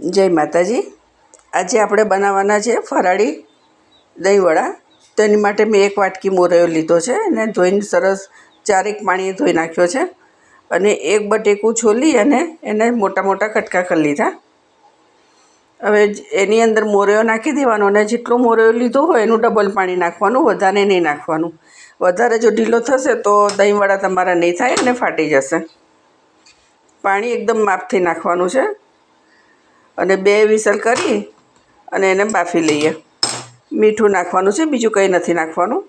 જય માતાજી. આજે આપણે બનાવવાના છે ફરાળી દહીંવડા. તેની માટે મેં એક વાટકી મોરૈયો લીધો છે અને ધોઈને સરસ ચારેક પાણીએ ધોઈ નાખ્યો છે. અને એક બટેકું છોલી અને એને મોટા મોટા કટકા કરી લીધા. હવે એની અંદર મોરૈયો નાખી દેવાનો અને જેટલો મોરૈયો લીધો હોય એનું ડબલ પાણી નાખવાનું, વધારે નહીં નાખવાનું. વધારે જો ઢીલો થશે તો દહીંવડા તમારા નહીં થાય અને ફાટી જશે. પાણી એકદમ માપથી નાખવાનું છે. અને બે વિસલ કરી અને એને બાફી લઈએ. મીઠું નાખવાનું છે, બીજું કંઈ નથી નાખવાનું.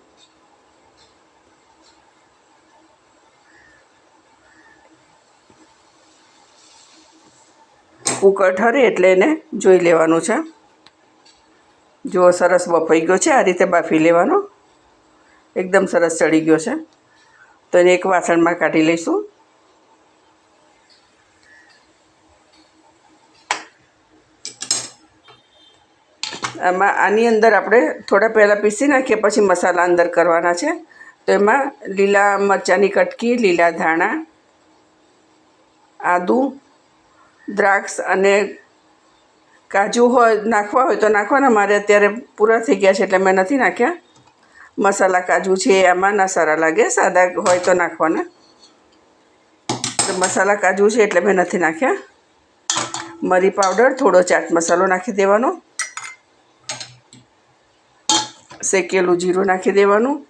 કુકર ઠરે એટલે એને જોઈ લેવાનું છે. જુઓ, સરસ બફાઈ ગયો છે, આ રીતે બાફી લેવાનો. એકદમ સરસ ચડી ગયો છે. તો એને એક વાસણમાં કાઢી લઈશું. આમાં આની અંદર આપણે થોડા પહેલાં પીસી નાખીએ, પછી મસાલા અંદર કરવાના છે. તો એમાં લીલા મરચાંની કટકી, લીલા ધાણા, આદું, દ્રાક્ષ અને કાજુ હોય, નાખવા હોય તો નાખવાના. મારે અત્યારે પૂરા થઈ ગયા છે એટલે મેં નથી નાખ્યા. મસાલા કાજુ છે એમાં, ના સારા લાગે. સાદા હોય તો નાખવાના. તો મસાલા કાજુ છે એટલે મેં નથી નાખ્યા. મરી પાવડર, થોડો ચાટ મસાલો નાખી દેવાનો. શેકેલું જીરું નાખી દેવાનું.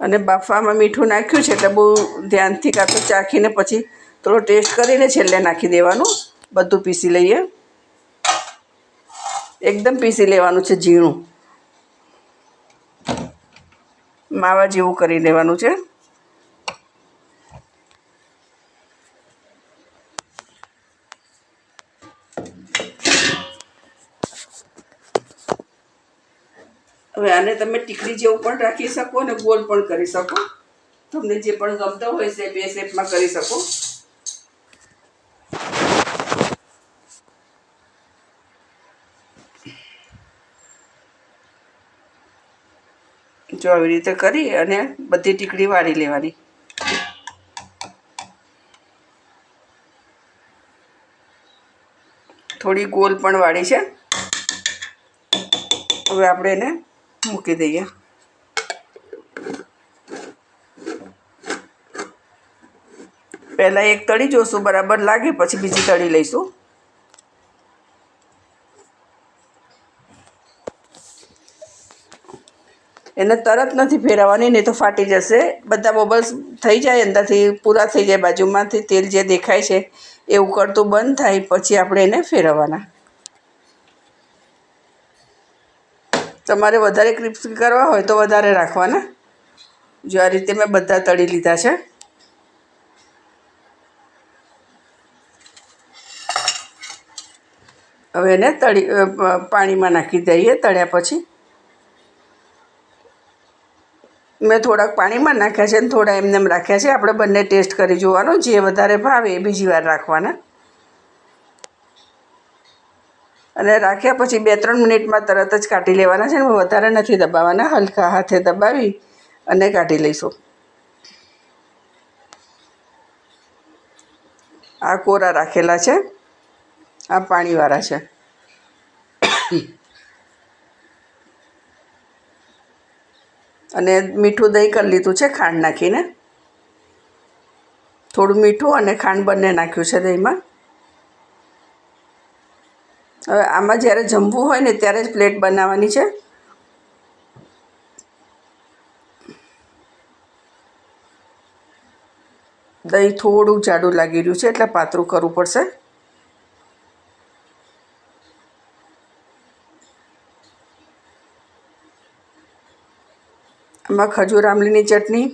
અને બાફવામાં મીઠું નાખ્યું છે એટલે બહુ ધ્યાનથી કાં તો ચાખીને પછી થોડો ટેસ્ટ કરીને છેલ્લે નાખી દેવાનું. બધું પીસી લઈએ. એકદમ પીસી લેવાનું છે ઝીણું. માવા જેવું કરી દેવાનું છે. હવે આને તમે ટીકડી જેવું પણ રાખી શકો અને ગોલ પણ કરી શકો. તમને જે પણ ગમતો હોય શેપ એ શેપમાં કરી શકો. જો આવી રીતે કરી અને બધી ટીકડી વાળી લેવાની. થોડી ગોલ પણ વાળી છે. હવે આપણે એને મૂકી દઈએ પહેલાં એક તળી જોશું બરાબર લાગે પછી બીજી તળી લઈશું એને તરત નથી ફેરવવાની, નહીં તો ફાટી જશે. બધા બબલ્સ થઈ જાય અંદરથી, પૂરા થઈ જાય, બાજુમાંથી તેલ જે દેખાય છે, એ ઉકળતું બંધ થાય, પછી આપણે એને ફેરવવાના. તમારે વધારે ક્રિસ્પી કરવા હોય તો વધારે રાખવાના. જો આ રીતે મેં બધા તળી લીધા છે. હવે એને તળી પાણીમાં નાખી દઈએ તળ્યા પછી. મેં થોડાક પાણીમાં નાખ્યા છે અને થોડા એમને એમ રાખ્યા છે. આપણે બંને ટેસ્ટ કરી જોવાનો. જે વધારે ભાવે એ બીજી વાર રાખવાના. અને રાખ્યા પછી બે ત્રણ મિનિટમાં તરત જ કાઢી લેવાના છે ને વધારે નથી દબાવવાના, હલકા હાથે દબાવી અને કાઢી લઈશું. આ કોરા રાખેલા છે, આ પાણીવાળા છે. અને મીઠું દહીં કરી લીધું છે, ખાંડ નાખીને. થોડું મીઠું અને ખાંડ બંને નાખ્યું છે દહીંમાં. હવે આમાં જ્યારે જમવું હોય ને ત્યારે જ પ્લેટ બનાવવાની છે. દહીં થોડું જાડું લાગી રહ્યું છે, એટલે પાતળું કરવું પડશે. આમાં ખજૂર, આમલીની ચટણી,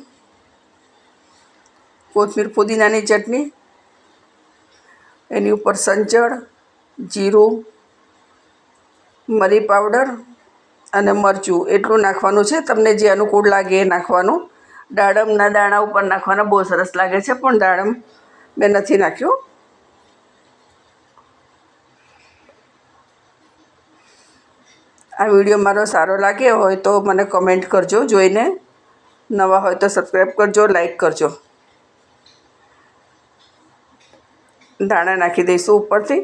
કોથમીર પુદીનાની ચટણી, એની ઉપર સંચળ, જીરું મરી પાવડર અને મરચું એટલું નાખવાનું છે. તમને જે અનુકૂળ લાગે એ નાખવાનું. દાડમના દાણા ઉપર નાખવાના બહુ સરસ લાગે છે પણ દાડમ મેં નથી નાખ્યું. આ વીડિયો મારો સારો લાગ્યો હોય તો મને કમેન્ટ કરજો, જોઈને નવા હોય તો સબસ્ક્રાઈબ કરજો, લાઈક કરજો. દાણા નાખી દઈશું ઉપરથી.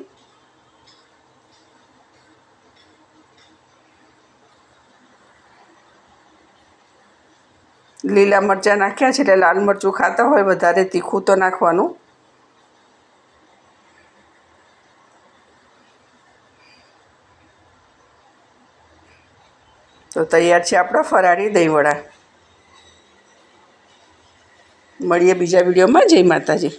લીલા મરચાં નાખ્યા છે એટલે લાલ મરચું ખાતા હોય વધારે તીખું તો નાખવાનું. તો તૈયાર છે આપણા ફરાળી દહીંવડા. મળીએ બીજા વિડીયોમાં. જય માતાજી.